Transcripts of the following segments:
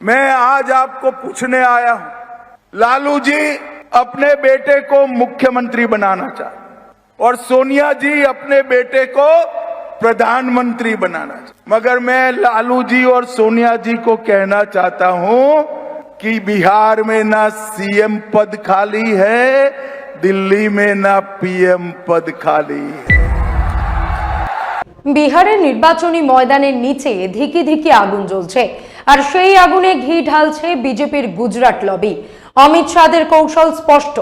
मैं आज आपको पूछने आया हूं लालू जी अपने बेटे को मुख्यमंत्री बनाना चाहते और सोनिया जी अपने बेटे को प्रधानमंत्री बनाना चाहते मगर मैं लालू जी और सोनिया जी को कहना चाहता हूं कि बिहार में ना सीएम पद खाली है दिल्ली में ना पीएम पद खाली है বিহারের নির্বাচনী ময়দানের নিচে ধিকি ধিকি আগুন জ্বলছে আর সেই আগুনে ঘি ঢালছে বিজেপির গুজরাট লবি। অমিত শাহের কৌশল স্পষ্ট।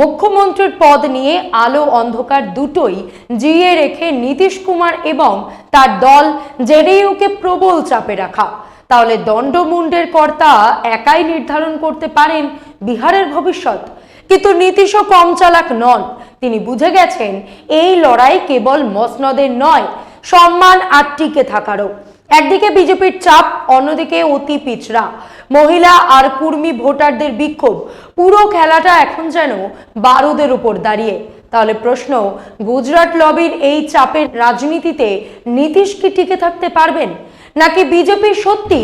মুখ্যমন্ত্রীর পদ নিয়ে আলো অন্ধকার দুটোই জিয়ে রেখে নীতিশ কুমার এবং তার দল জেডিইউকে প্রবল চাপে রাখা। তাহলে দণ্ডমুণ্ডের কর্তা একাই নির্ধারণ করতে পারেন বিহারের ভবিষ্যৎ। কিন্তু নীতিশও কম চালাক নন। তিনি বুঝে গেছেন, এই লড়াই কেবল মসনদের নয়, সম্মান আর টিকে থাকারও। একদিকে বিজেপির চাপ, অন্যদিকে অতি পিছড়া মহিলা আর কুর্মী ভোটারদের বিক্ষোভ। পুরো খেলাটা এখন যেন বারুদের উপর দাঁড়িয়ে। তাহলে প্রশ্ন, গুজরাট লবির এই চাপের রাজনীতিতে নীতিশ কি টিকে থাকতে পারবেন? নাকি বিজেপি সত্যি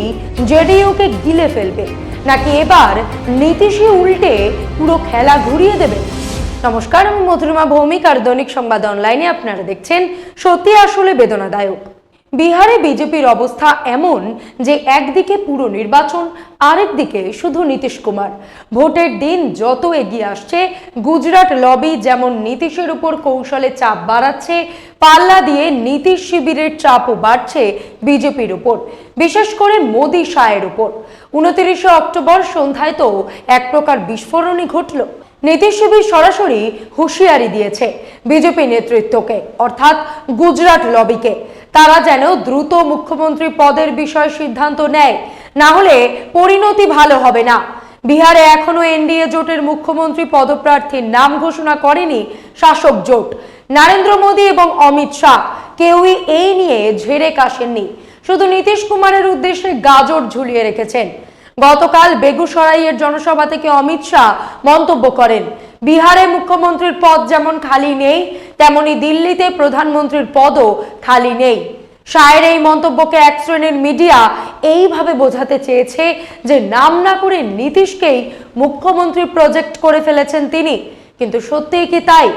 জেডিইউকে গিলে ফেলবে? নাকি এবার নীতিশই উল্টে পুরো খেলা ঘুরিয়ে দেবে নমস্কার, আমি মধুরিমা ভৌমিক আর দৈনিক সংবাদ অনলাইনে আপনারা দেখছেন সত্যি আসলে বেদনাদায়ক। বিহারে বিজেপির অবস্থা এমন যে একদিকে পুরো নির্বাচন আরেক দিকে শুধু নীতিশ কুমার। ভোটের দিন যত এগিয়ে আসছে, গুজরাট লবি যেমন নীতিশের উপর কৌশলে চাপ বাড়াচ্ছে, পাল্লা দিয়ে নীতিশ শিবিরের চাপও বাড়ছে বিজেপির উপর, বিশেষ করে মোদী শাহের উপর। উনতিরিশে অক্টোবর সন্ধ্যায় তো এক প্রকার বিস্ফোরণই ঘটল। নীতিশ শিবির সরাসরি হুঁশিয়ারি দিয়েছে বিজেপি নেতৃত্বকে, অর্থাৎ গুজরাট লবিকে। তারা যেন দ্রুত মুখ্যমন্ত্রী পদের বিষয়ে সিদ্ধান্ত নেয়। না হলে পরিণতি ভালো হবে না। বিহারে এখনও এনডিএ জোটের মুখ্যমন্ত্রী পদপ্রার্থীর নাম ঘোষণা করেনি শাসক জোট। নরেন্দ্র মোদী এবং অমিত শাহ কেউই এই নিয়ে ঝেড়ে কাশেননি। শুধু নীতিশ কুমারের উদ্দেশ্যে গাজর ঝুলিয়ে রেখেছেন। গতকাল বেগুসরাইয়ের জনসভা থেকে অমিত শাহ মন্তব্য করেন, বিহারে মুখ্যমন্ত্রীর পদ যেমন খালি নেই, তেমনি দিল্লিতে প্রধানমন্ত্রীর পদও খালি নেই। শাহের এই মন্তব্যকে এক শ্রেণির মিডিয়া এইভাবে বোঝাতে চেয়েছে যে নাম না করে নীতিশকেই মুখ্যমন্ত্রী প্রজেক্ট করে ফেলেছেন তিনি। কিন্তু সত্যিই কি তাই?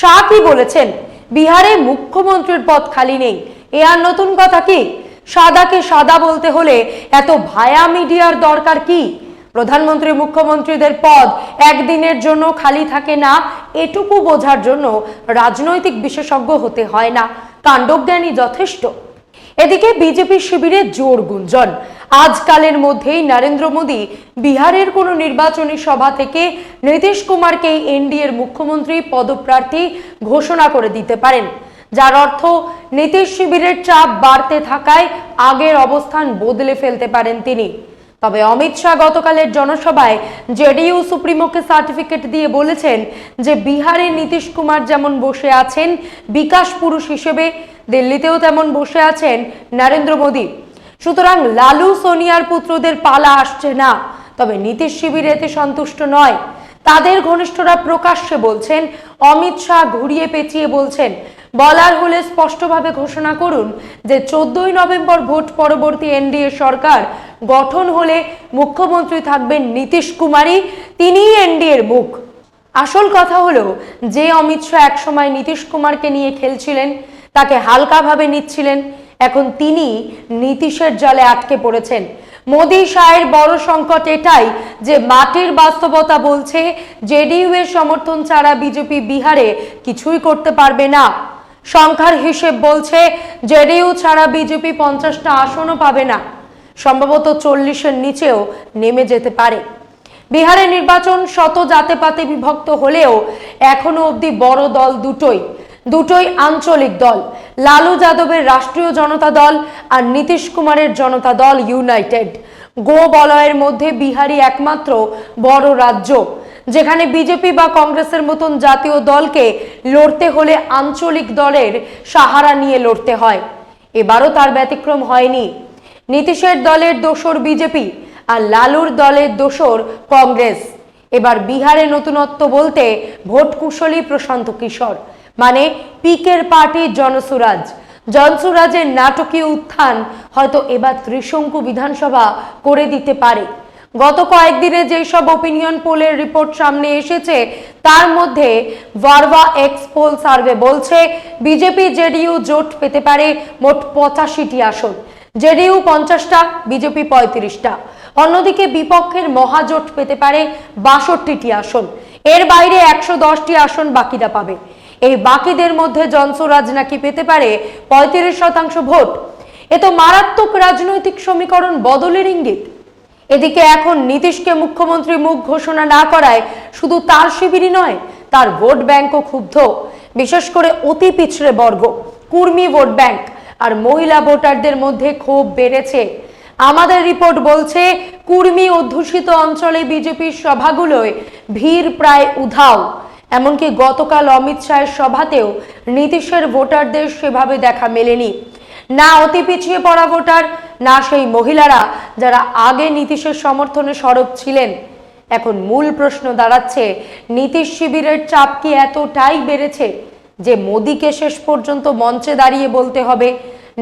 শাহ কি বলেছেন, বিহারে মুখ্যমন্ত্রীর পদ খালি নেই। এ আর নতুন কথা কি? সাদাকে সাদা বলতে হলে এত ভায়া মিডিয়ার দরকার কি? প্রধানমন্ত্রী মুখ্যমন্ত্রীদের পদ একদিনের জন্য খালি থাকে না, এটুকু বোঝার জন্য রাজনৈতিক বিশেষজ্ঞ হতে হয় না। কাণ্ডজ্ঞানী যথেষ্ট। এদিকে বিজেপি শিবিরে জোর গুঞ্জন। আজকালের মধ্যেই নরেন্দ্র মোদী বিহারের কোনো নির্বাচনী সভা থেকে নীতিশ কুমারকে এনডিএর মুখ্যমন্ত্রী পদপ্রার্থী ঘোষণা করে দিতে পারেন। যার অর্থ নীতিশ শিবিরের চাপ বাড়তে থাকায় আগের অবস্থান বদলে ফেলতে পারেন তিনি। তবে অমিত শাহ গতকালের জনসভায় জেডিইউ সুপ্রিমোকে সার্টিফিকেট দিয়ে বলেছেন যে বিহারে নীতিশ কুমার যেমন বসে আছেন বিকাশ পুরুষ হিসেবে, দিল্লিতেও তেমন বসে আছেন নরেন্দ্র মোদী। সুতরাং লালু সোনিয়ার পুত্রদের পালা আসছে না। তবে নীতিশ শিবির এতে সন্তুষ্ট নয়। তাদের ঘনিষ্ঠরা প্রকাশ্যে বলছেন, অমিত শাহ ঘুরিয়ে পেঁচিয়ে বলছেন, বলার হলে স্পষ্টভাবে ঘোষণা করুন যে চোদ্দই নভেম্বর ভোট পরবর্তী এনডিএ সরকার গঠন হলে মুখ্যমন্ত্রী থাকবেন নীতিশ কুমারই তিনিই এনডিএর মুখ। আসল কথা হলো, যে অমিত শাহ একসময় নীতিশ কুমারকে নিয়ে খেলছিলেন, তাকে হালকাভাবে নিচ্ছিলেন, এখন তিনি নীতিশের জালে আটকে পড়েছেন। মোদী শাহের বড় সংকট এটাই যে মাটির বাস্তবতা বলছে, জেডিইউ এর সমর্থন ছাড়া বিজেপি বিহারে কিছুই করতে পারবে না। সংখ্যার হিসেব বলছে, জেডিইউ ছাড়া বিজেপি পঞ্চাশটা আসনও পাবে না। সম্ভবত চল্লিশের নিচেও নেমে যেতে পারে। বিহারে নির্বাচন শত জাতে পাতে বিভক্ত হলেও এখনও অবধি বড় দল দুটোই। দুটোই আঞ্চলিক দল। লালু যাদবের রাষ্ট্রীয় জনতা দল আর নীতিশ কুমারের জনতা দল ইউনাইটেড। গো বলয়ের মধ্যে বিহারি একমাত্র বড় রাজ্য, যেখানে বিজেপি বা কংগ্রেসের মতন জাতীয় দলকে লড়তে হলে আঞ্চলিক দলের সাহারা নিয়ে লড়তে হয়। এবারও তার ব্যতিক্রম হয়নি। নীতিশের দলের দোসর বিজেপি আর লালুর দলের দোসর কংগ্রেস। এবার বিহারে নতুনত্ব বলতে ভোট কুশলী প্রশান্ত কিশোর। মানে পিকের পার্টি জনসুরাজ। জনসুরাজের নাটকীয় উত্থান হয়তো এবার ত্রিশঙ্কু বিধানসভা করে দিতে পারে। গত কয়েকদিনে যেসব ওপিনিয়ন পোলের রিপোর্ট সামনে এসেছে, তার মধ্যে ভারভা এক্স পোল সার্ভে বলছে, বিজেপি জেডিইউ জোট পেতে পারে মোট পঁচাশিটি আসন। জেডিইউ পঞ্চাশটা, বিজেপি পঁয়ত্রিশটা। অন্যদিকে বিপক্ষের মহাজোট পেতে পারে বাষট্টিটি আসন। এর বাইরে একশো দশটি আসন বাকিরা পাবে। এই বাকিদের মধ্যে জনসরাজ নাকি পেতে পারে পঁয়ত্রিশ শতাংশ ভোট? এ তো মারাত্মক রাজনৈতিক সমীকরণ বদলের ইঙ্গিত। এদিকে এখন নীতিশকে মুখ্যমন্ত্রী মুখ ঘোষণা না করায় শুধু তার শিবিরই নয়, তার ভোট ব্যাংকও ক্ষুব্ধ। বিশেষ করে অতি পিছড়ে বর্গ, কুর্মী ভোট ব্যাংক আর মহিলা ভোটারদের মধ্যে ক্ষোভ বেড়েছে। আমাদের রিপোর্ট বলছে, কুর্মী অধ্যুষিত অঞ্চলে বিজেপির সভাগুলোয় ভিড় প্রায় উধাও। এমনকি গতকাল অমিত শাহের সভাতেও নীতিশের ভোটারদের সেভাবে দেখা মেলেনি। না অতি পিছিয়ে পড়া ভোটার, না সেই মহিলারা যারা আগে নীতিশের সমর্থনে সরব ছিলেন। এখন মূল প্রশ্ন দাঁড়াচ্ছে, নীতিশ শিবিরের চাপ কি এতটাই বেড়েছে যে মোদীকে শেষ পর্যন্ত মঞ্চে দাঁড়িয়ে বলতে হবে,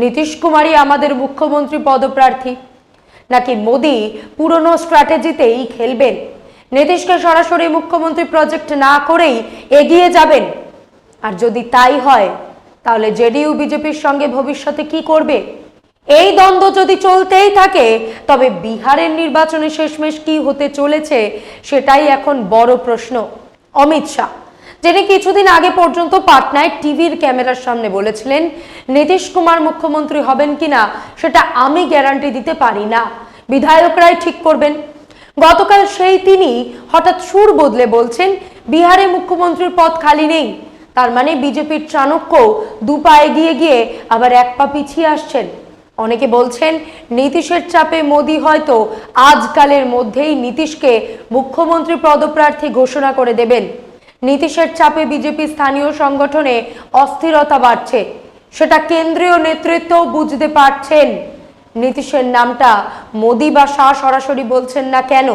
নীতিশ কুমারই আমাদের মুখ্যমন্ত্রী পদপ্রার্থী? নাকি মোদী পুরনো স্ট্র্যাটেজিতেই খেলবেন? নীতিশকে সরাসরি মুখ্যমন্ত্রী প্রজেক্ট না করেই এগিয়ে যাবেন। আর যদি তাই হয়, তাহলে জেডিইউ, বিজেপির সঙ্গে ভবিষ্যতে কি করবে? এই দ্বন্দ্ব যদি চলতেই থাকে, তবে বিহারের নির্বাচনে শেষমেশ কি হতে চলেছে, সেটাই এখন বড় প্রশ্ন। অমিত শাহ, যিনি কিছুদিন আগে পর্যন্ত পাটনায় টিভির ক্যামেরার সামনে বলেছিলেন, নীতিশ কুমার মুখ্যমন্ত্রী হবেন কিনা, সেটা আমি গ্যারান্টি দিতে পারি না। বিধায়করাই ঠিক করবেন। গতকাল সেই তিনি হঠাৎ সুর বদলে বলছেন, বিহারে মুখ্যমন্ত্রীর পদ খালি নেই। তার মানে বিজেপির চাণক্য দু পা এগিয়ে গিয়ে আবার এক পা পিছিয়ে আসছেন। অনেকে বলছেন, নীতিশের চাপে মোদী হয়তো আজকালের মধ্যেই নীতিশকে মুখ্যমন্ত্রী পদপ্রার্থী ঘোষণা করে দেবেন। নীতিশের চাপে বিজেপি স্থানীয় সংগঠনে অস্থিরতা বাড়ছে। সেটা কেন্দ্রীয় নেতৃত্বও বুঝতে পারছেন। নীতিশের নামটা মোদি বা শাহ সরাসরি বলছেন না কেন?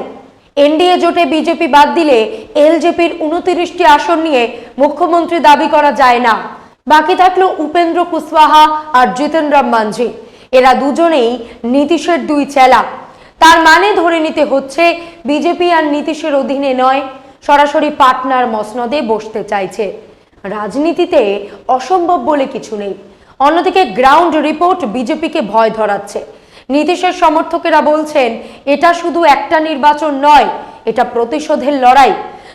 এনডিএ জোটে বিজেপি বাদ দিলে এলজেপির উনতিরিশটি আসন নিয়ে মুখ্যমন্ত্রী দাবি করা যায় না। বাকি থাকল উপেন্দ্র কুশওয়াহা আর জিতেন রাম মাঝি এরা দুজনেই নীতিশের দুই চেলা। তার মানে ধরে নিতে হচ্ছে বিজেপি আর নীতিশের অধীনে নয়, সরাসরি পাটনার মসনদে বসতে চাইছে। রাজনীতিতে অসম্ভব বলে কিছু নেই। অন্যদিকে গ্রাউন্ড রিপোর্ট বিজেপিকে ভয় ধরাচ্ছে। নীতিশের সমর্থকেরা বলছেন, এটা শুধু একটা নির্বাচন নয়, এটা প্রতিশোধের লড়াই।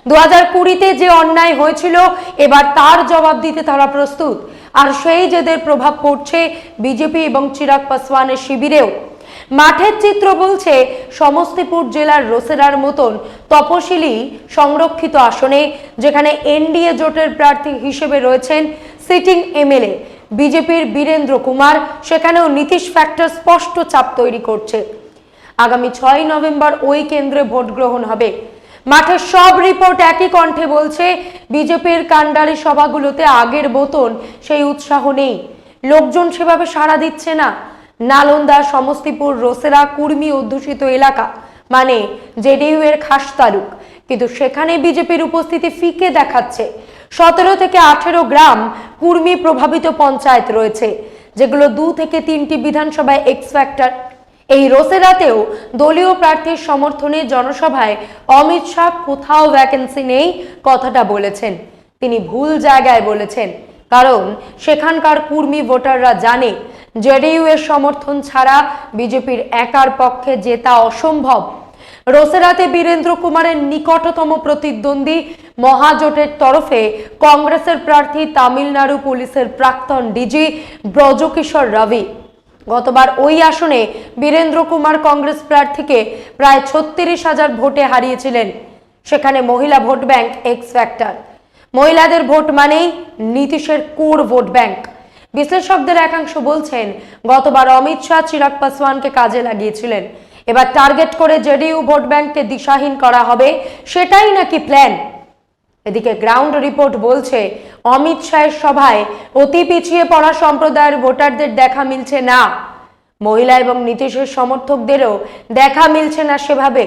দু হাজার কুড়িতে যে অন্যায় হয়েছিল, এবার তার জবাব দিতে তারা প্রস্তুত। আর সেই জেদের প্রভাব পড়ছে বিজেপি এবং চিরাগ পাসওয়ানের শিবিরেও। মাঠের চিত্র বলছে, সমস্তিপুর জেলার রোসেরার মতন তপশিলি সংরক্ষিত আসনে, যেখানে এনডিএ জোটের প্রার্থী হিসেবে রয়েছেন সিটিং এমএলএ। বিজেপির বীরেন্দ্র কুমার, সেখানেও নীতিশ ফ্যাক্টর স্পষ্ট চাপ তৈরি করছে। আগামী ছয় নভেম্বর ওই কেন্দ্রে ভোট গ্রহণ হবে। মাঠের সব রিপোর্ট একই কণ্ঠে বলছে, বিজেপির কাণ্ডারি সভাগুলোতে আগের মতন সেই উৎসাহ নেই। লোকজন সেভাবে সাড়া দিচ্ছে না। নালন্দা, সমস্তিপুর, রোসেরা, কুর্মি অধ্যুষিত এলাকা মানে জেডিইউ এর খাস তালুক। কিন্তু সেখানে বিজেপির উপস্থিতি ফিকে দেখাচ্ছে। সতেরো থেকে আঠেরো গ্রাম কুর্মী প্রভাবিত পঞ্চায়েত রয়েছে, যেগুলো দু থেকে তিনটি বিধানসভায় এক্স ফ্যাক্টর এই রোসেরাতেও দলীয় প্রার্থীর সমর্থনে জনসভায় অমিত শাহ কোথাও ভ্যাকেন্সি নেই কথাটা বলেছেন। তিনি ভুল জায়গায় বলেছেন, কারণ সেখানকার কুর্মী ভোটাররা জানে জেডিইউ এর সমর্থন ছাড়া বিজেপির একার পক্ষে জেতা অসম্ভব। রোসেরাতে বীরেন্দ্র কুমারের নিকটতম প্রতিদ্বন্দ্বী মহাজোটের তরফে কংগ্রেসের প্রার্থী তামিলনাড়ু পুলিশের প্রাক্তন ডিজি ব্রজকিশোর রবি। গতবার ওই আসনে বীরেন্দ্র কুমার কংগ্রেস প্রার্থীকে প্রায় ছত্রিশ হাজার ভোটে হারিয়েছিলেন। সেখানে মহিলা ভোট ব্যাংক এক্স ফ্যাক্টর মহিলাদের ভোট মানেই নীতিশের কোর ভোট ব্যাংক। বিশ্লেষকদের একাংশ বলছেন, গতবার অমিত শাহ, চিরাগ পাসওয়ানকে কাজে লাগিয়েছিলেন। এবার টার্গেট করে জেডিইউ ভোট ব্যাংককে দিশাহীন করা হবে, সেটাই নাকি প্ল্যান এদিকে গ্রাউন্ড রিপোর্ট বলছে, অমিত শাহের সভায় অতি পিছিয়ে পড়া সম্প্রদায়ের ভোটারদের দেখা মিলছে না। মহিলা এবং নীতিশের সমর্থকদেরও দেখা মিলছে না সেভাবে।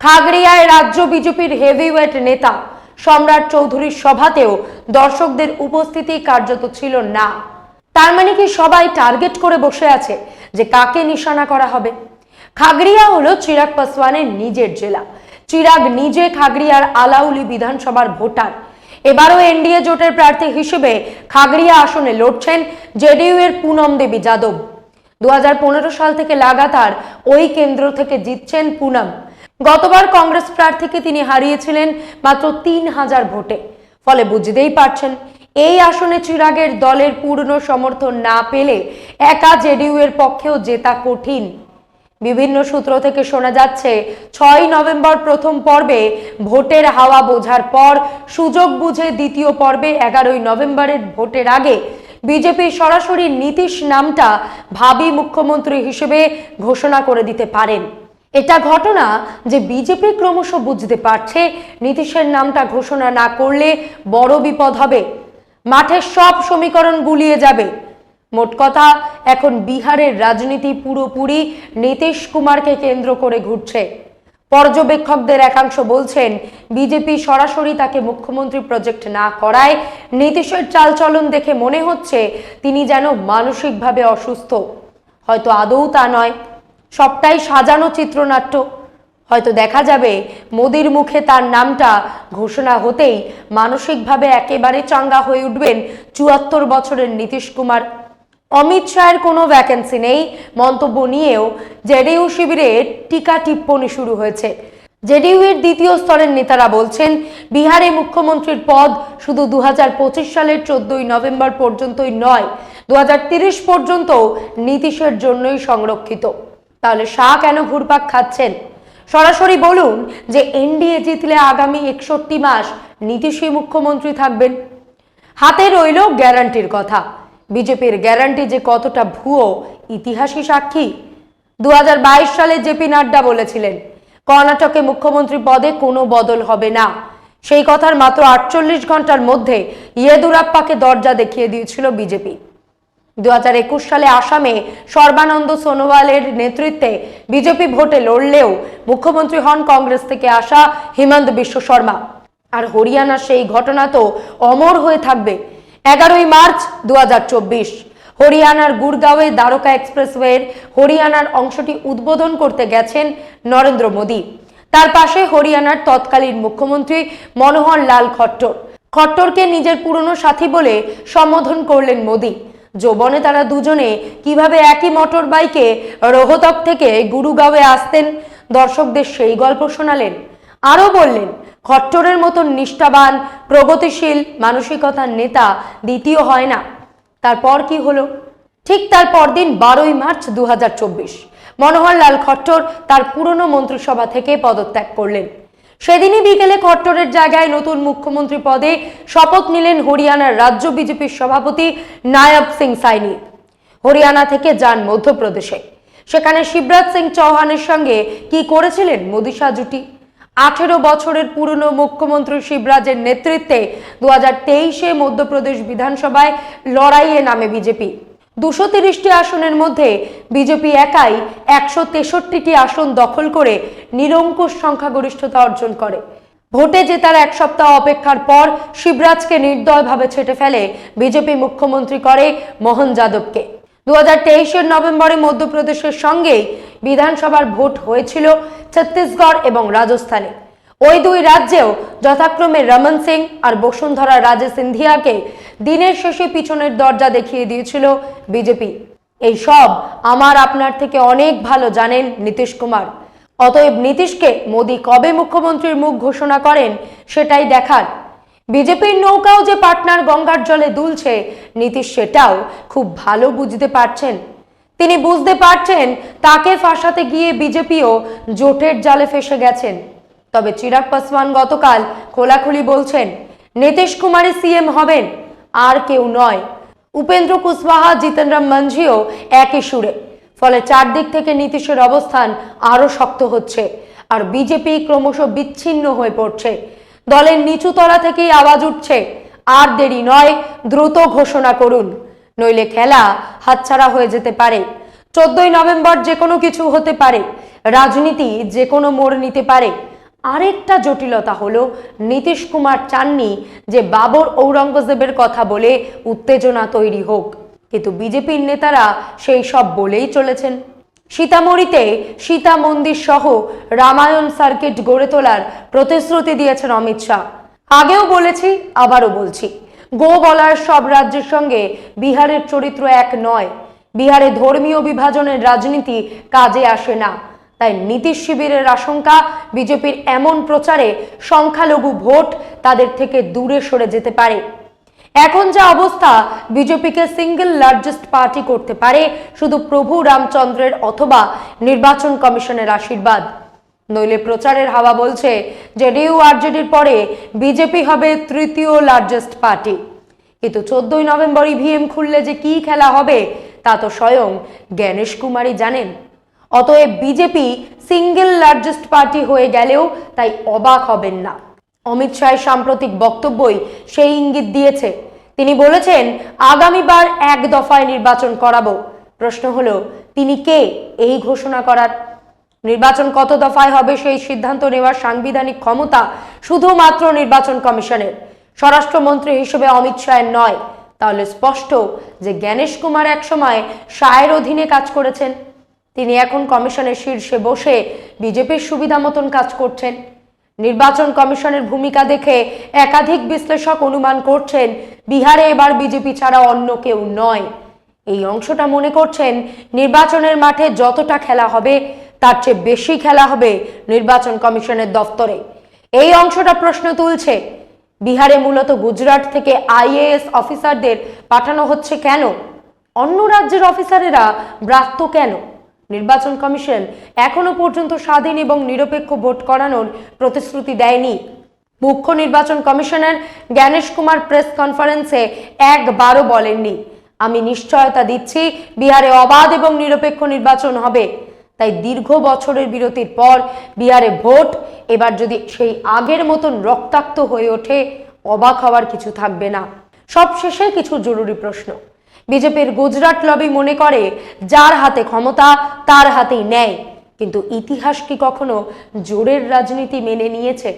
খাগড়িয়ায় রাজ্য বিজেপির হেভিওয়েট নেতা সম্রাট চৌধুরীর সভাতেও দর্শকদের উপস্থিতি কার্যত ছিল না। তার মানে কি সবাই টার্গেট করে বসে আছে যে কাকে নিশানা করা হবে? খাগড়িয়া হলো চিরাগ পাসওয়ানের নিজের জেলা। চিরাগ নিজে খাগড়িয়ার আলাউলি বিধানসভার ভোটার। এবারও এনডিএ জোটের প্রার্থী হিসেবে খাগড়িয়া আসনে লড়ছেন জেডিইউ এর পুনম দেবী যাদব। দু হাজার পনেরো সাল থেকে লাগাতার ওই কেন্দ্র থেকে জিতছেন পুনম। গতবার কংগ্রেস প্রার্থীকে তিনি হারিয়েছিলেন মাত্র তিন হাজার ভোটে। ফলে বুঝতেই পারছেন, এই আসনে চিরাগের দলের পূর্ণ সমর্থন না পেলে একা জেডিইউ এর পক্ষেও জেতা কঠিন। বিভিন্ন সূত্র থেকে শোনা যাচ্ছে, ছয় নভেম্বর প্রথম পর্বে ভোটের হাওয়া বোঝার পর সুযোগ বুঝে দ্বিতীয় পর্বে এগারোই নভেম্বরের ভোটের আগে বিজেপি সরাসরি নীতিশ নামটা ভাবি মুখ্যমন্ত্রী হিসেবে ঘোষণা করে দিতে পারেন। এটা ঘটনা যে বিজেপি ক্রমশ বুঝতে পারছে, নীতিশের নামটা ঘোষণা না করলে বড় বিপদ হবে। মাঠের সব সমীকরণ গুলিয়ে যাবে। মোট কথা, এখন বিহারের রাজনীতি পুরোপুরি নীতিশ কুমারকে কেন্দ্র করে ঘুরছে। পর্যবেক্ষকদের একাংশ বলছেন, বিজেপি সরাসরি তাকে মুখ্যমন্ত্রী প্রজেক্ট না করায় নীতিশের চালচলন দেখে মনে হচ্ছে তিনি যেন মানসিকভাবে অসুস্থ। হয়তো আদৌ তা নয়। সবটাই সাজানো চিত্রনাট্য। হয়তো দেখা যাবে মোদির মুখে তার নামটা। ঘোষণা হতেই মানসিকভাবে একেবারে চাঙ্গা হয়ে উঠবেন চুয়াত্তর বছরের নীতিশ কুমার। অমিত শাহের কোনো ভ্যাকেন্সি নেই। মন্তব্য নিয়েও জেডিইউ শিবিরে টিকা টিপ্পণী শুরু হয়েছে। জেডিইউ এর দ্বিতীয় স্তরের নেতারা বলছেন, বিহারে মুখ্যমন্ত্রীর পদ শুধু দুহাজার পঁচিশ সালের চোদ্দই নভেম্বর পর্যন্তই নয় দু পর্যন্ত নীতিশের জন্যই সংরক্ষিত। তাহলে শাহ কেন ঘুরপাক খাচ্ছেন? সরাসরি বলুন যে এনডিএ জিতলে আগামী একষট্টি মাস নীতিশই মুখ্যমন্ত্রী থাকবেন। হাতে রইল গ্যারান্টির কথা। বিজেপির গ্যারান্টি যে কতটা ভুয়ো ইতিহাসই সাক্ষী। দু হাজার বাইশ সালে জেপি নাড্ডা বলেছিলেন, কর্ণাটকে মুখ্যমন্ত্রী পদে কোনো বদল হবে না। সেই কথার মাত্র আটচল্লিশ ঘণ্টার মধ্যে ইয়েদুরাপ্পাকে দরজা দেখিয়ে দিয়েছিল বিজেপি। দু হাজার একুশ সালে আসামে সর্বানন্দ সোনোয়ালের নেতৃত্বে বিজেপি ভোটে লড়লেও মুখ্যমন্ত্রী হন কংগ্রেস থেকে আসা হিমন্ত বিশ্ব শর্মা আর হরিয়ানার সেই ঘটনা তো অমর হয়ে থাকবে এগারোই মার্চ দু হাজার চব্বিশ। হরিয়ানার গুরগাঁওয়ে দ্বারকা এক্সপ্রেসওয়ের হরিয়ানার অংশটি উদ্বোধন করতে গেছেন নরেন্দ্র মোদী। তার পাশে হরিয়ানার তৎকালীন মুখ্যমন্ত্রী মনোহর লাল খট্টর। খট্টরকে নিজের পুরনো সাথী বলে সম্বোধন করলেন মোদী। যৌবনে তারা দুজনে কীভাবে একই মোটর বাইকে রোহতক থেকে গুরুগাঁওয়ে আসতেন, দর্শকদের সেই গল্প শোনালেন। আরও বললেন খট্টরের মতন নিষ্ঠাবান, প্রগতিশীল মানসিকতার নেতা দ্বিতীয় হয় না। তারপর কি হলো? ঠিক তার পরদিন বারোই মার্চ দু মনোহরলাল খট্টর তার পুরনো মন্ত্রিসভা থেকে পদত্যাগ করলেন। সেদিনই বিকেলে খট্টরের জায়গায় নতুন মুখ্যমন্ত্রী পদে শপথ নিলেন হরিয়ানার রাজ্য বিজেপির সভাপতি নায়ব সিং সাইনি। হরিয়ানা থেকে যান মধ্যপ্রদেশে। সেখানে শিবরাজ সিং চৌহানের সঙ্গে কি করেছিলেন মোদী শাহ জুটি আঠেরো বছরের পুরনো মুখ্যমন্ত্রী শিবরাজের নেতৃত্বে দু হাজার তেইশে মধ্যপ্রদেশ বিধানসভায় লড়াইয়ে নামে বিজেপি। দুশো তিরিশটি আসনের মধ্যে বিজেপি একাই একশো তেষট্টিটি আসন দখল করে নিরঙ্কুশ সংখ্যাগরিষ্ঠতা অর্জন করে। ভোটে জেতার এক সপ্তাহ অপেক্ষার পর শিবরাজকে নির্দয়ভাবে ছেটে ফেলে বিজেপি মুখ্যমন্ত্রী করে মোহন যাদবকে। দু হাজার নভেম্বরে মধ্যপ্রদেশের সঙ্গেই বিধানসভার ভোট হয়েছিল ছত্তিশগড় এবং রাজস্থানে। ওই দুই রাজ্যেও যথাক্রমে রমন সিং আর বসুন্ধরা রাজে সিন্ধিয়াকে দিনের শেষে পিছনের দরজা দেখিয়ে দিয়েছিল বিজেপি। এই সব আমার আপনার থেকে অনেক ভালো জানেন নীতিশ কুমার। অতএব নীতিশকে মোদী কবে মুখ্যমন্ত্রীর মুখ ঘোষণা করেন সেটাই দেখার। বিজেপির নৌকাও যে পাটনার গঙ্গার জলে দুলছে, নীতিশ সেটাও খুব ভালো বুঝতে পারছেন। তিনি বুঝতে পারছেন তাকে ফাঁসাতে গিয়ে বিজেপিও জোটের জালে ফেসে গেছেন। তবে চিরাগ পাসওয়ান গতকাল খোলাখুলি বলছেন, নীতিশ কুমারই সিএম হবেন, আর কেউ নয়। উপেন্দ্র কুশওয়াহা জিতেন রাম মাঞ্ঝিও একই সুরে। ফলে চারদিক থেকে নীতিশের অবস্থান আরও শক্ত হচ্ছে, আর বিজেপি ক্রমশ বিচ্ছিন্ন হয়ে পড়ছে। দলের নিচু তলা থেকেই আওয়াজ উঠছে, আর দেরি নয়, দ্রুত ঘোষণা করুন। নইলে খেলা হাতছাড়া হয়ে যেতে পারে। চোদ্দই নভেম্বর যে কোনো কিছু হতে পারে, রাজনীতি যে কোনো মোড় নিতে পারে। আরেকটা জটিলতা হলো নীতিশ কুমার চাননি যে বাবর ঔরঙ্গজেবের কথা বলে উত্তেজনা তৈরি হোক। কিন্তু বিজেপির নেতারা সেই সব বলেই চলেছেন। সীতামড়িতে সীতা মন্দির সহ রামায়ণ সার্কিট গড়ে তোলার প্রতিশ্রুতি দিয়েছেন অমিত শাহ। আগেও বলেছি, আবারও বলছি, গো বলার সব রাজ্যের সঙ্গে বিহারের চরিত্র এক নয়। বিহারে ধর্মীয় বিভাজনের রাজনীতি কাজে আসে না। তাই নীতিশ শিবিরের আশঙ্কা, বিজেপির এমন প্রচারে সংখ্যালঘু ভোট তাদের থেকে দূরে সরে যেতে পারে। এখন যা অবস্থা, বিজেপিকে সিঙ্গেল লার্জেস্ট পার্টি করতে পারে শুধু প্রভু রামচন্দ্রের অথবা নির্বাচন কমিশনের আশীর্বাদ। নইলে প্রচারের হাওয়া বলছে যে ডিউ আরজেডির পরে বিজেপি হবে তৃতীয় লার্জেস্ট পার্টি কিন্তু চোদ্দই নভেম্বর ইভিএম খুললে যে কি খেলা হবে তা তো স্বয়ং জ্ঞানেশ কুমারই জানেন। অতএব বিজেপি সিঙ্গেল লার্জেস্ট পার্টি হয়ে গেলেও তাই অবাক হবেন না। অমিত শাহের সাম্প্রতিক বক্তব্যই সেই ইঙ্গিত দিয়েছে। তিনি বলেছেন, আগামীবার এক দফায় নির্বাচন করাবো। প্রশ্ন হলো, তিনি কে এই ঘোষণা করার? নির্বাচন কত দফায় হবে সেই সিদ্ধান্ত নেওয়ার সাংবিধানিক ক্ষমতা শুধুমাত্র নির্বাচন কমিশনের। স্বরাষ্ট্রমন্ত্রী হিসেবে অমিত শাহের নয়। তাহলে স্পষ্ট যে জ্ঞানেশ কুমার একসময় সায়ের অধীনে কাজ করেছেন। তিনি এখন কমিশনের শীর্ষে বসে বিজেপির সুবিধা মতন কাজ করছেন। নির্বাচন কমিশনের ভূমিকা দেখে একাধিক বিশ্লেষক অনুমান করছেন, বিহারে এবার বিজেপি ছাড়া অন্য কেউ নয়। এই অংশটা মনে করছেন, নির্বাচনের মাঠে যতটা খেলা হবে, তার চেয়ে বেশি খেলা হবে নির্বাচন কমিশনের দফতরে। এই অংশটা প্রশ্ন তুলছে বিহারে মূলত গুজরাট থেকে আইএএস অফিসারদের পাঠানো হচ্ছে কেন? অন্য রাজ্যের অফিসারেরা ব্রাত্য কেন? নির্বাচন কমিশন এখনও পর্যন্ত স্বাধীন এবং নিরপেক্ষ ভোট করানোর প্রতিশ্রুতি দেয়নি। মুখ্য নির্বাচন কমিশনার জ্ঞানেশ কুমার প্রেস কনফারেন্সে একবারও বলেননি। আমি নিশ্চয়তা দিচ্ছি বিহারে অবাধ এবং নিরপেক্ষ নির্বাচন হবে। তাই দীর্ঘ বছরের বিরতির পর বিহারে ভোট। এবার যদি সেই আগের মতন রক্তাক্ত হয়ে ওঠে, অবাক হওয়ার কিছু থাকবে না। সবশেষে কিছু জরুরি প্রশ্ন। বিজেপির গুজরাট লবি মনে করে, যার হাতে ক্ষমতা, তার হাতেই নেয় কিন্তু ইতিহাস কি কখনো জোরের রাজনীতি মেনে নিয়েছে?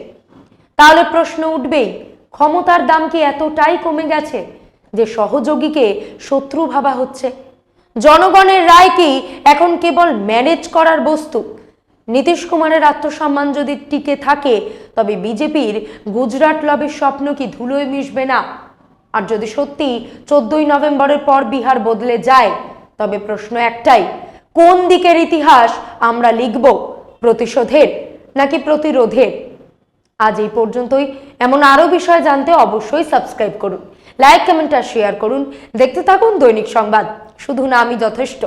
তাহলে প্রশ্ন উঠবেই, ক্ষমতার দাম কি এতটাই কমে গেছে যে সহযোগীকে শত্রু ভাবা হচ্ছে? জনগণের রায় কি? এখন কেবল ম্যানেজ করার বস্তু। নীতিশ কুমারের আত্মসম্মান যদি টিকে থাকে, তবে বিজেপির গুজরাট লবির স্বপ্ন কি ধুলোয় মিশবে না? আর যদি সত্যি চোদ্দই নভেম্বরের পর বিহার বদলে যায়, তবে প্রশ্ন একটাই, কোন দিকের ইতিহাস আমরা লিখব, প্রতিশোধের নাকি প্রতিরোধের? আজ এই পর্যন্তই। এমন আরও বিষয় জানতে অবশ্যই সাবস্ক্রাইব করুন। লাইক কমেন্ট আর শেয়ার করুন। দেখতে থাকুন দৈনিক সংবাদ। শুধু না আমি যথেষ্ট।